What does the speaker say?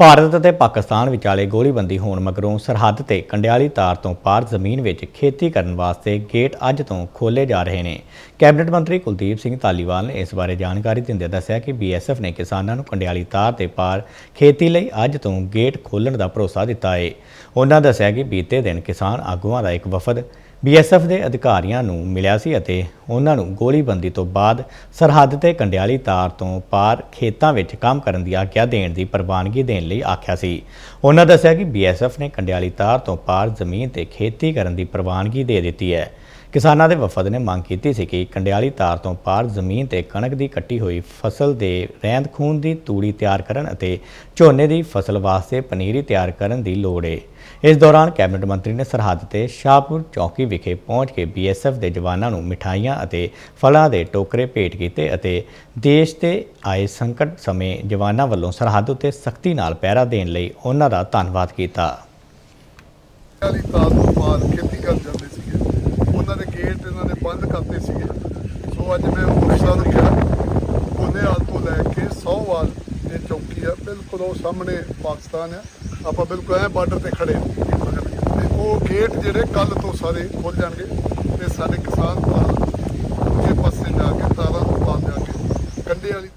ਭਾਰਤ ਅਤੇ ਪਾਕਿਸਤਾਨ ਵਿਚਾਲੇ ਗੋਲੀਬੰਦੀ ਹੋਣ ਮਗਰੋਂ ਸਰਹੱਦ ਤੇ ਕੰਡਿਆਲੀ ਤਾਰ ਤੋਂ ਪਾਰ ਜ਼ਮੀਨ ਵਿੱਚ ਖੇਤੀ ਕਰਨ ਵਾਸਤੇ ਗੇਟ ਅੱਜ ਤੋਂ ਖੋਲੇ ਜਾ ਰਹੇ ਨੇ। ਕੈਬਨਿਟ ਮੰਤਰੀ ਕੁਲਦੀਪ ਸਿੰਘ ਧਾਲੀਵਾਲ ਨੇ ਇਸ ਬਾਰੇ ਜਾਣਕਾਰੀ ਦਿੰਦੇ ਦੱਸਿਆ ਕਿ ਬੀਐਸਐਫ ਨੇ ਕਿਸਾਨਾਂ ਨੂੰ ਕੰਡਿਆਲੀ ਤਾਰ ਤੇ ਪਾਰ ਖੇਤੀ ਲਈ ਅੱਜ ਤੋਂ ਗੇਟ ਖੋਲਣ ਦਾ ਭਰੋਸਾ ਦਿੱਤਾ ਹੈ ਉਹਨਾਂ ਦੱਸਿਆ ਕਿ ਬੀਤੇ ਦਿਨ ਕਿਸਾਨ ਆਗੂਆਂ ਦਾ ਇੱਕ ਵਫਦ ਬੀਐਸਐਫ ਦੇ ਅਧਿਕਾਰੀਆਂ ਨੂੰ ਮਿਲਿਆ ਸੀ ਅਤੇ ਉਹਨਾਂ ਨੂੰ ਗੋਲੀਬੰਦੀ ਤੋਂ ਬਾਅਦ ਸਰਹੱਦ ਤੇ ਕੰਡਿਆਲੀ ਤਾਰ ਤੋਂ ਪਾਰ ਖੇਤਾਂ ਵਿੱਚ ਕੰਮ ਕਰਨ ਦੀ ਆਗਿਆ ਦੇਣ ਦੀ ਪ੍ਰਵਾਨਗੀ ਦੇਣ ਲਈ ਆਖਿਆ ਸੀ। ਉਹਨਾਂ ਦੱਸਿਆ ਕਿ ਬੀਐਸਐਫ ਨੇ ਕੰਡਿਆਲੀ ਤਾਰ ਤੋਂ ਪਾਰ ਜ਼ਮੀਨ ਤੇ ਖੇਤੀ ਕਰਨ ਦੀ ਪ੍ਰਵਾਨਗੀ ਦੇ ਦਿੱਤੀ ਹੈ। ਕਿਸਾਨਾਂ ਦੇ ਵਫਦ ਨੇ ਮੰਗ ਕੀਤੀ ਸੀ ਕਿ ਕੰਡਿਆਲੀ ਤਾਰ ਤੋਂ ਪਾਰ ਜ਼ਮੀਨ ਤੇ ਕਣਕ ਦੀ ਕੱਟੀ ਹੋਈ ਫਸਲ ਦੇ ਰਹਿੰਦ ਖੂਨ ਦੀ ਤੂੜੀ ਤਿਆਰ ਕਰਨ ਅਤੇ ਝੋਨੇ ਦੀ ਫਸਲ ਵਾਸਤੇ ਪਨੀਰੀ ਤਿਆਰ ਕਰਨ ਦੀ ਲੋੜ ਹੈ ਇਸ ਦੌਰਾਨ ਕੈਬਨਿਟ ਮੰਤਰੀ ਨੇ ਸਰਹੱਦ ਤੇ ਸ਼ਾਹਪੁਰ ਚੌਕੀ ਵਿਖੇ ਪਹੁੰਚ ਕੇ ਬੀਐਸਐਫ ਦੇ ਜਵਾਨਾਂ ਨੂੰ ਮਿਠਾਈਆਂ ਅਤੇ ਫਲਾਂ ਦੇ ਟੋਕਰੇ ਭੇਟ ਕੀਤੇ ਅਤੇ ਦੇਸ਼ ਤੇ ਆਏ ਸੰਕਟ ਸਮੇਂ ਜਵਾਨਾਂ ਵੱਲੋਂ ਸਰਹੱਦ ਉੱਤੇ ਸਖਤੀ ਨਾਲ ਪਹਿਰਾ ਦੇਣ ਲਈ ਉਹਨਾਂ ਦਾ ਧੰਨਵਾਦ ਕੀਤਾ। ਖੇਤੀ ਕਰ ਜਾਂਦੇ ਸੀਗੇ ਉਹਨਾਂ ਦੇ ਗੇਟ ਇਹਨਾਂ ਨੇ ਬੰਦ ਕਰਤੇ ਸੀਗੇ। ਸੋ ਅੱਜ ਮੈਂ ਮੁਕਤਸਰ ਗਿਆ ਉਹਨੇ ਹਾਲ ਤੋਂ ਲੈ ਕੇ ਸੌਵਾਲ ਇਹ ਚੌਕੀ ਆ। ਬਿਲਕੁਲ ਉਹ ਸਾਹਮਣੇ ਪਾਕਿਸਤਾਨ ਆ। ਆਪਾਂ ਬਿਲਕੁਲ ਐ ਬਾਰਡਰ ਤੇ ਖੜੇ ਤੇ ਉਹ ਗੇਟ ਜਿਹੜੇ ਕੱਲ ਤੋਂ ਸਾਰੇ ਖੁੱਲ ਜਾਣਗੇ ਤੇ ਸਾਡੇ ਕਿਸਾਨ ਭਰਾ ਇਹ ਪਾਸੇ ਜਾ ਕੇ ਤਾਰਾਂ ਤੋਂ ਪਾਰ ਜਾ ਕੇ ਕੰਡੇ ਵਾਲੀ